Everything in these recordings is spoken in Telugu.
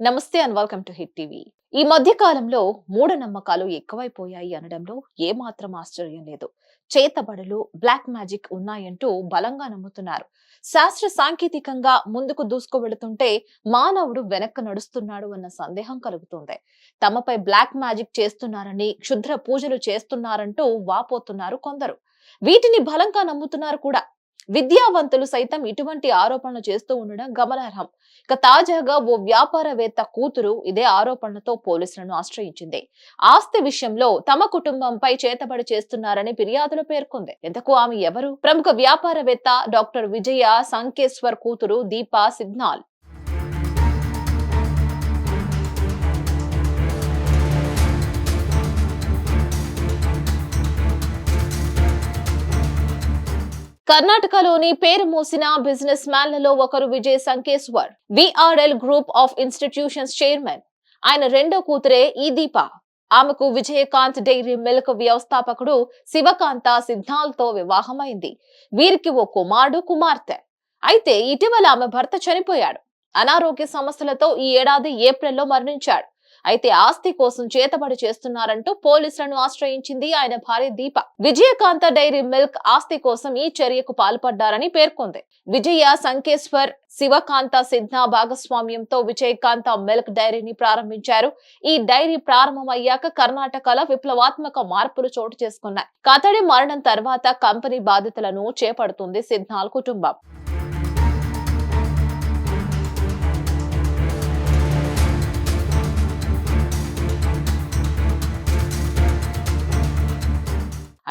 నమస్తే and welcome to hit TV. ఈ మధ్య కాలంలో మూఢనమ్మకాలు ఎక్కువైపోయాయి అనడంలో ఏమాత్రం ఆశ్చర్యం లేదు. చేతబడులు బ్లాక్ మ్యాజిక్ ఉన్నాయంటూ బలంగా నమ్ముతున్నారు. శాస్త్ర సాంకేతికంగా ముందుకు దూసుకు వెళుతుంటే మానవుడు వెనక్కి నడుస్తున్నాడు అన్న సందేహం కలుగుతుంది. తమపై బ్లాక్ మ్యాజిక్ చేస్తున్నారని క్షుద్ర పూజలు చేస్తున్నారంటూ వాపోతున్నారు కొందరు. వీటిని బలంగా నమ్ముతున్నారు కూడా. విద్యావంతులు సైతం ఇటువంటి ఆరోపణలు చేస్తూ ఉండడం గమనార్హం. ఇక తాజాగా ఓ వ్యాపారవేత్త కూతురు ఇదే ఆరోపణలతో పోలీసులను ఆశ్రయించింది. ఆస్తి విషయంలో తమ కుటుంబంపై చేతబడి చేస్తున్నారని ఫిర్యాదులు పేర్కొంది. ఇంతకు ఆమె ఎవరు? ప్రముఖ వ్యాపారవేత్త డాక్టర్ విజయ సంకేశ్వర్ కూతురు దీపా సిగ్నాల్. కర్ణాటకలోని పేరు మోసిన బిజినెస్ మ్యాన్లలో ఒకరు Vijay Sankeshwar VRL group of institutions chairman. ఆయన రెండో కూతురే ఈ దీప. ఆమెకు విజయకాంత్ డైరీ మిల్క్ వ్యవస్థాపకుడు శివకాంత సిద్ధాల్తో వివాహమైంది. వీరికి ఓ కుమారుడు కుమార్తె. అయితే ఇటీవల ఆమె భర్త చనిపోయాడు. అనారోగ్య సమస్యలతో ఈ ఏడాది ఏప్రిల్లో మరణించాడు. అయితే ఆస్తి కోసం చేతబడి చేస్తున్నారంటూ పోలీసులను ఆశ్రయించింది ఆయన భార్య దీప. విజయకాంత డైరీ మిల్క్ ఆస్తి కోసం ఈ చర్యకు పాల్పడ్డారని పేర్కొంది. విజయ సంకేశ్వర్ శివకాంత సిద్ధ భాగస్వామ్యంతో విజయకాంత మిల్క్ డైరీని ప్రారంభించారు. ఈ డైరీ ప్రారంభమయ్యాక కర్ణాటకలో విప్లవాత్మక మార్పులు చోటు చేసుకున్నాయి. కథడి మరణం తర్వాత కంపెనీ బాధ్యతలను చేపడుతుంది సిద్ధాల్ కుటుంబం.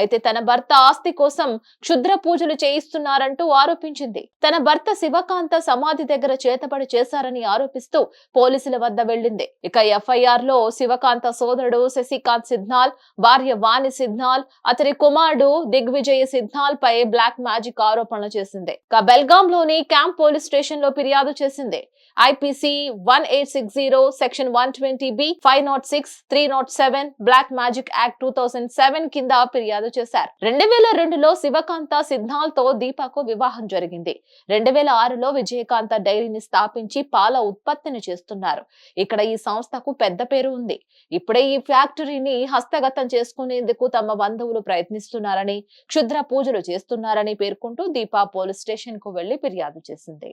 అయితే తన భర్త ఆస్తి కోసం క్షుద్ర పూజలు చేయిస్తున్నారంటూ ఆరోపించింది. తన భర్త శివకాంత సమాధి దగ్గర చేతబడి చేశారని ఆరోపిస్తూ పోలీసుల వద్ద వెళ్ళింది ఇక ఎఫ్ఐఆర్లో శివకాంత సోదరుడు శశికాంత్ సిద్నాల్ భార్య వాణి సిద్నాల్ అతని కుమారుడు దిగ్విజయ సిద్నాల్ పై బ్లాక్ మ్యాజిక్ ఆరోపణలు చేసింది. ఇక బెల్గాం లోని క్యాంప్ పోలీస్ స్టేషన్లో ఫిర్యాదు చేసింది. IPC one eight six zero section one twenty B five not six three not seven black magic act two thousand seven కింద ఫిర్యాదు చేశారు. రెండు వేల రెండులో శివకాంత సిద్ధాల్తో దీపాకు వివాహం జరిగింది. రెండు వేల ఆరులో విజయకాంత డైరీని స్థాపించి పాల ఉత్పత్తిని చేస్తున్నారు. ఇక్కడ ఈ సంస్థకు పెద్ద పేరు ఉంది. ఇప్పుడే ఈ ఫ్యాక్టరీని హస్తగతం చేసుకునేందుకు తమ బంధువులు ప్రయత్నిస్తున్నారని క్షుద్ర పూజలు చేస్తున్నారని పేర్కొంటూ దీపా పోలీస్ స్టేషన్కు వెళ్ళి ఫిర్యాదు చేసింది.